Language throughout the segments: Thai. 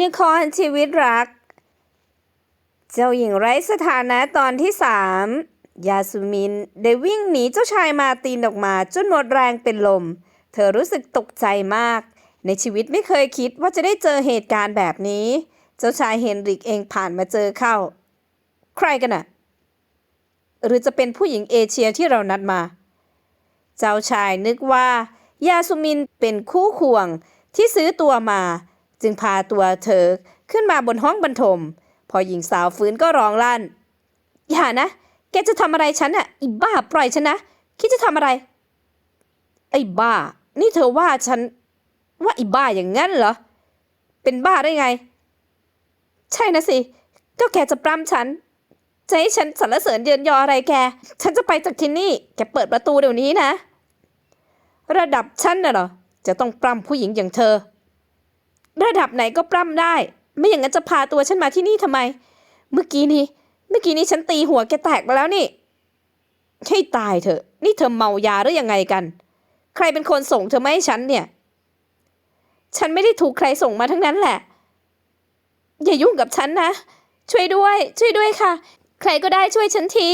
ละครชีวิตรัก เจ้าหญิงไร้สถานะตอนที่สามยาสุมินได้วิ่งหนีเจ้าชายมาตินออกมาจนหมดแรงเป็นลม เธอรู้สึกตกใจมาก ในชีวิตไม่เคยคิดว่าจะได้เจอเหตุการณ์แบบนี้ เจ้าชายเฮนริกเองผ่านมาเจอเข้า ใครกันอะหรือจะเป็นผู้หญิงเอเชียที่เรานัดมา เจ้าชายนึกว่า ยาสุมินเป็นคู่ควงที่ซื้อตัวมา จึงพาตัวเธอขึ้นมาบนห้องบรรทม พอหญิงสาวฟื้นก็ร้องลั่น อย่านะ แกจะทำอะไรฉันอะอีบ้าปล่อยฉันนะ คิดจะทำอะไร ไอ้บ้า นี่เธอว่าฉัน ว่าไอ้บ้าอย่างงั้นเหรอ เป็นบ้าได้ไง ใช่นะสิ ก็แกจะปล้ำฉัน จะให้ฉันสรรเสริญเยินยออะไรแก ฉันจะไปจากที่นี่ แกเปิดประตูเดี๋ยวนี้นะ ระดับฉันน่ะเหรอ จะต้องปล้ำผู้หญิงอย่างเธอ ระดับไหนก็ปล้ำได้ ไม่อย่างนั้นจะพาตัวฉันมาที่นี่ทำไม เมื่อกี้นี้ เมื่อกี้นี้ฉันตีหัวแกแตกไปแล้วนี่ ให้ตายเถอะ นี่เธอเมายาหรือยังไงกัน ใครเป็นคนส่งเธอมาให้ฉันเนี่ย ฉันไม่ได้ถูกใครส่งมาทั้งนั้นแหละ อย่ายุ่งกับฉันนะ ช่วยด้วย ช่วยด้วยค่ะ ใครก็ได้ช่วยฉันที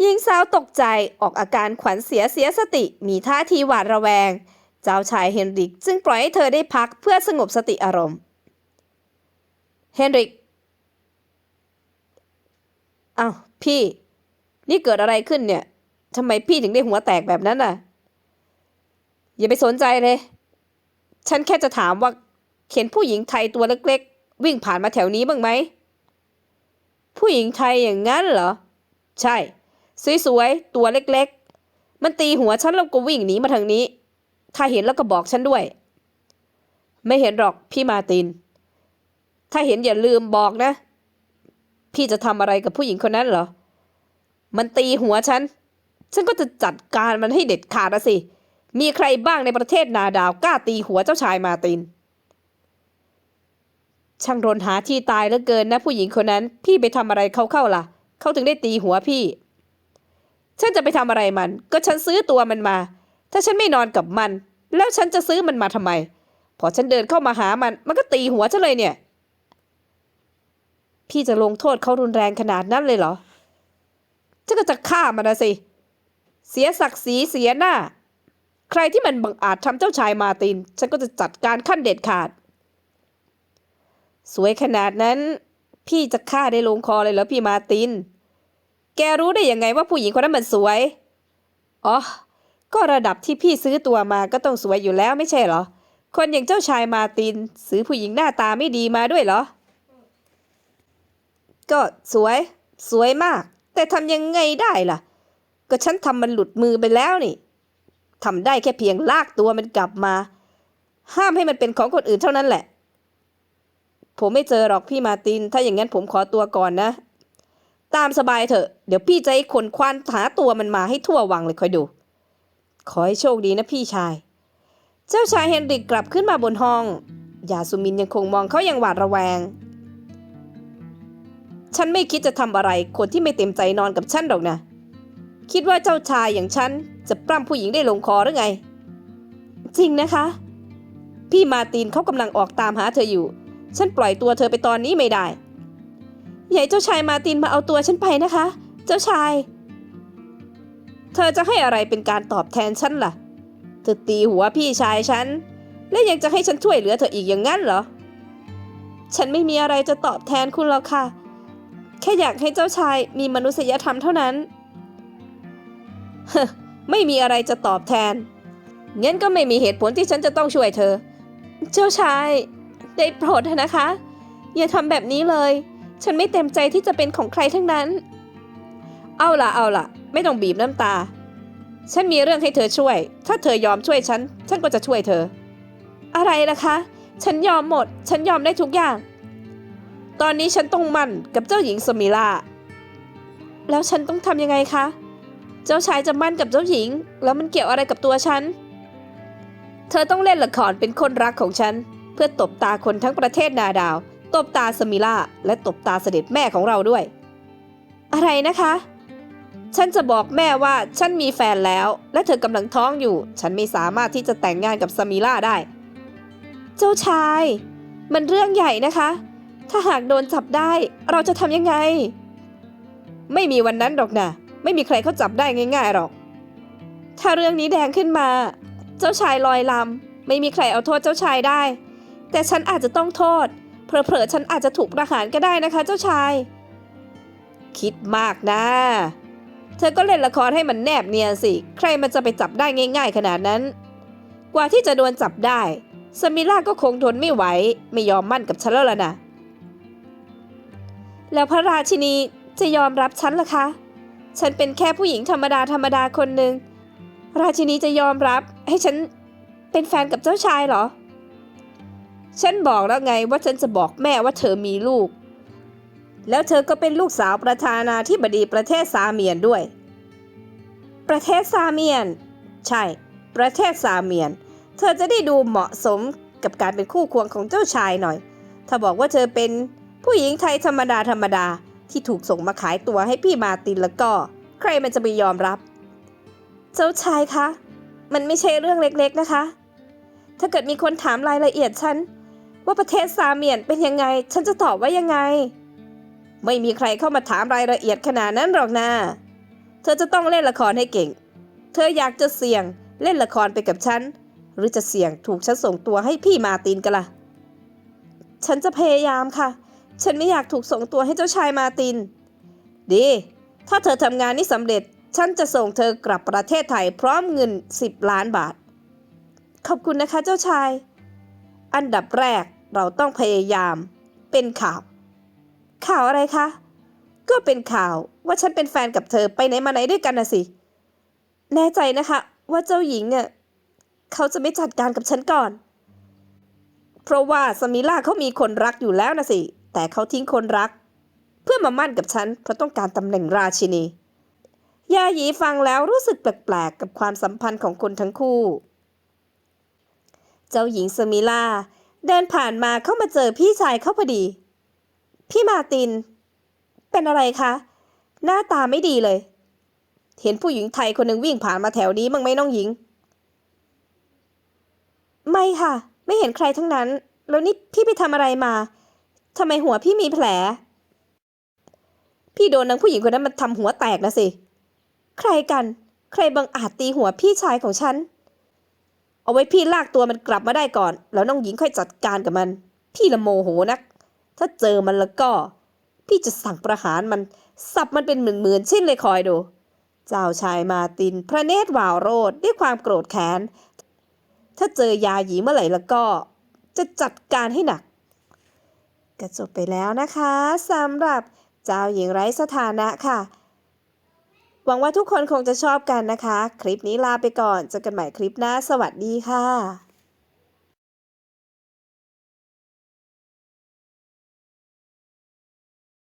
หญิงสาวตกใจออกอาการขวัญเสียเสียสติมีท่าทีหวาดระแวง เจ้าชายเฮนริกจึงปล่อยให้เธอได้พักเพื่อสงบสติอารมณ์ เฮนริกอ้าวพี่ นี่เกิดอะไรขึ้นเนี่ยทำไมพี่ถึงได้หัวแตกแบบนั้นน่ะ อย่าไปสนใจเลย ฉันแค่จะถามว่าเห็นผู้หญิงไทยตัวเล็กๆ วิ่งผ่านมาแถวนี้บ้างไหม ผู้หญิงไทยอย่างนั้นเหรอ ใช่ สวยๆ ตัวเล็กๆ มันตีหัวฉันแล้วก็วิ่งหนีมาทางนี้ ถ้าเห็นแล้วก็บอกฉันด้วย ไม่เห็นหรอกพี่มาติน ถ้าเห็นอย่าลืมบอกนะ พี่จะทำอะไรกับผู้หญิงคนนั้นเหรอ มันตีหัวฉัน ฉันก็จะจัดการมันให้เด็ดขาดนะสิ มีใครบ้างในประเทศนาดาวกล้าตีหัวเจ้าชายมาติน ช่างรนหาที่ตายเหลือเกินนะ ผู้หญิงคนนั้น พี่ไปทำอะไรเขาเข้าล่ะ เขาถึงได้ตีหัวพี่ ฉันจะไปทำอะไรมัน ก็ฉันซื้อตัวมันมา ถ้าฉันไม่นอนกับมัน แล้วฉันจะซื้อมันมาทำไม พอฉันเดินเข้ามาหามัน มันก็ตีหัวฉันเลยเนี่ย พี่จะลงโทษเขารุนแรงขนาดนั้นเลยเหรอฉันก็จะฆ่ามันนะสิ เสียศักดิ์ศรีเสียหน้า ใครที่มันบังอาจทำเจ้าชายมาติน ฉันก็จะจัดการขั้นเด็ดขาด สวยขนาดนั้น พี่จะฆ่าได้ลงคอเลยเหรอพี่มาติน แกรู้ได้ยังไงว่าผู้หญิงคนนั้นมันสวย อ๋อ ก็ระดับที่พี่ซื้อตัวมาก็ต้องสวยอยู่แล้วไม่ใช่เหรอ คนอย่างเจ้าชายมาตินซื้อผู้หญิงหน้าตาไม่ดีมาด้วยเหรอ ก็สวย สวยมาก แต่ทำยังไงได้ล่ะ ก็ฉันทำมันหลุดมือไปแล้วนี่ทำได้แค่เพียงลากตัวมันกลับมา ห้ามให้มันเป็นของคนอื่นเท่านั้นแหละ ผมไม่เจอหรอกพี่มาติน ถ้าอย่างนั้นผมขอตัวก่อนนะ ตามสบายเถอะ เดี๋ยวพี่จะให้คนควานหาตัวมันมาให้ทั่ววังเลยคอยดู ขอให้โชคดีนะพี่ชาย เจ้าชายเฮนริกกลับขึ้นมาบนห้อง ยาสุมินยังคงมองเขาอย่างหวาดระแวง ฉันไม่คิดจะทำอะไรคนที่ไม่เต็มใจนอนกับฉันหรอกนะ คิดว่าเจ้าชายอย่างฉันจะปล้ำผู้หญิงได้ลงคอหรือไง จริงนะคะ พี่มาตินเขากำลังออกตามหาเธออยู่ ฉันปล่อยตัวเธอไปตอนนี้ไม่ได้ใหญ่เจ้าชายมาตินมาเอาตัวฉันไปนะคะ เจ้าชาย เธอจะให้อะไรเป็นการตอบแทนฉันล่ะ เธอตีหัวพี่ชายฉัน และยังจะให้ฉันช่วยเหลือเธออีกอย่างนั้นเหรอ ฉันไม่มีอะไรจะตอบแทนคุณหรอกค่ะ แค่อยากให้เจ้าชายมีมนุษยธรรมเท่านั้นฮไม่มีอะไรจะตอบแทน งั้นก็ไม่มีเหตุผลที่ฉันจะต้องช่วยเธอ เจ้าชายได้โปรดเถอะนะคะ อย่าทำแบบนี้เลย ฉันไม่เต็มใจที่จะเป็นของใครทั้งนั้น เอาล่ะเอาล่ะ ไม่ต้องบีบน้ำตา ฉันมีเรื่องให้เธอช่วย ถ้าเธอยอมช่วยฉัน ฉันก็จะช่วยเธอ อะไรล่ะคะ ฉันยอมหมด ฉันยอมได้ทุกอย่าง ตอนนี้ฉันต้องมั่นกับเจ้าหญิงสมิลาแล้วฉันต้องทำยังไงคะ เจ้าชายจะมั่นกับเจ้าหญิง แล้วมันเกี่ยวอะไรกับตัวฉัน เธอต้องเล่นละครเป็นคนรักของฉัน เพื่อตบตาคนทั้งประเทศนาดาว ตบตาสมิลาและตบตาเสด็จแม่ของเราด้วย อะไรนะคะ ฉันจะบอกแม่ว่าฉันมีแฟนแล้ว และเธอกำลังท้องอยู่ ฉันไม่สามารถที่จะแต่งงานกับสมิลาได้ เจ้าชาย มันเรื่องใหญ่นะคะ ถ้าหากโดนจับได้ เราจะทำยังไง ไม่มีวันนั้นหรอกนะไม่มีใครเขาจับได้ง่ายๆหรอก ถ้าเรื่องนี้แดงขึ้นมา เจ้าชายลอยลำไม่มีใครเอาโทษเจ้าชายได้ แต่ฉันอาจจะต้องโทษเผลอๆฉันอาจจะถูกประหารก็ได้นะคะ เจ้าชาย คิดมากนะ เธอก็เล่นละครให้มันแนบเนียนสิ ใครมันจะไปจับได้ง่าย ๆ ขนาดนั้น กว่าที่จะโดนจับได้สมิล่าก็คงทนไม่ไหว ไม่ยอมมั่นกับฉันแล้วล่ะนะแล้วพระราชินีจะยอมรับฉันล่ะคะ ฉันเป็นแค่ผู้หญิงธรรมดาธรรมดาคนหนึ่ง ราชินีจะยอมรับให้ฉันเป็นแฟนกับเจ้าชายเหรอ ฉันบอกแล้วไงว่าฉันจะบอกแม่ว่าเธอมีลูก แล้วเธอก็เป็นลูกสาวประธานาธิบดีประเทศซาเมียนด้วย ประเทศซาเมียน ใช่ ประเทศซาเมียน เธอจะได้ดูเหมาะสมกับการเป็นคู่ควงของเจ้าชายหน่อย ถ้าบอกว่าเธอเป็นผู้หญิงไทยธรรมดาธรรมดาที่ถูกส่งมาขายตัวให้พี่มาตินแล้วก็ ใครมันจะไปยอมรับ เจ้าชายคะ มันไม่ใช่เรื่องเล็กๆนะคะ ถ้าเกิดมีคนถามรายละเอียดฉันว่าประเทศซาเมียนเป็นยังไง ฉันจะตอบว่ายังไง ไม่มีใครเข้ามาถามรายละเอียดขนาดนั้นหรอกนะเธอจะต้องเล่นละครให้เก่ง เธออยากจะเสี่ยงเล่นละครไปกับฉัน หรือจะเสี่ยงถูกฉันส่งตัวให้พี่มาตินกันล่ะ ฉันจะพยายามค่ะ ฉันไม่อยากถูกส่งตัวให้เจ้าชายมาติน ดี ถ้าเธอทำงานนี้สำเร็จ ฉันจะส่งเธอกลับประเทศไทยพร้อมเงิน 10 ล้านบาท ขอบคุณนะคะเจ้าชาย อันดับแรกเราต้องพยายามเป็นข่าว ข่าวอะไรคะ ก็เป็นข่าวว่าฉันเป็นแฟนกับเธอไปไหนมาไหนด้วยกันนะสิ แน่ใจนะคะ ว่าเจ้าหญิงเนี่ยเขาจะไม่จัดการกับฉันก่อน เพราะว่าสมิล่าเขามีคนรักอยู่แล้วนะสิ แต่เขาทิ้งคนรัก เพื่อมามั่นกับฉันเพราะต้องการตำแหน่งราชินี ยาหยีฟังแล้วรู้สึกแปลกๆกับความสัมพันธ์ของคนทั้งคู่ เจ้าหญิงสมิล่าเดินผ่านมาเข้ามาเจอพี่ชายเขาพอดี พี่มาติน เป็นอะไรคะ หน้าตาไม่ดีเลย เห็นผู้หญิงไทยคนหนึ่งวิ่งผ่านมาแถวนี้มั้งไหมน้องหญิง ไม่ค่ะ ไม่เห็นใครทั้งนั้น แล้วนี่พี่ไปทำอะไรมาทำไมหัวพี่มีแผล พี่โดนนางผู้หญิงคนนั้นมันทำหัวแตกนะสิ ใครกัน ใครบังอาจตีหัวพี่ชายของฉัน เอาไว้พี่ลากตัวมันกลับมาได้ก่อน แล้วน้องหญิงค่อยจัดการกับมัน พี่ละโมโหนัก ถ้าเจอมันแล้วก็ พี่จะสั่งประหารมัน สับมันเป็นหมื่นหมื่นๆชิ้นเลยคอยดู เจ้าชายมาติน พระเนตรวาวโรดด้วยความโกรธแค้น ถ้าเจอยาหยีเมื่อไหร่แล้วก็ จะจัดการให้หนักก็จบไปแล้วนะคะสำหรับเจ้าหญิงไร้สถานะค่ะ หวังว่าทุกคนคงจะชอบกันนะคะ คลิปนี้ลาไปก่อนเจอกันใหม่คลิปหน้า สวัสดีค่ะ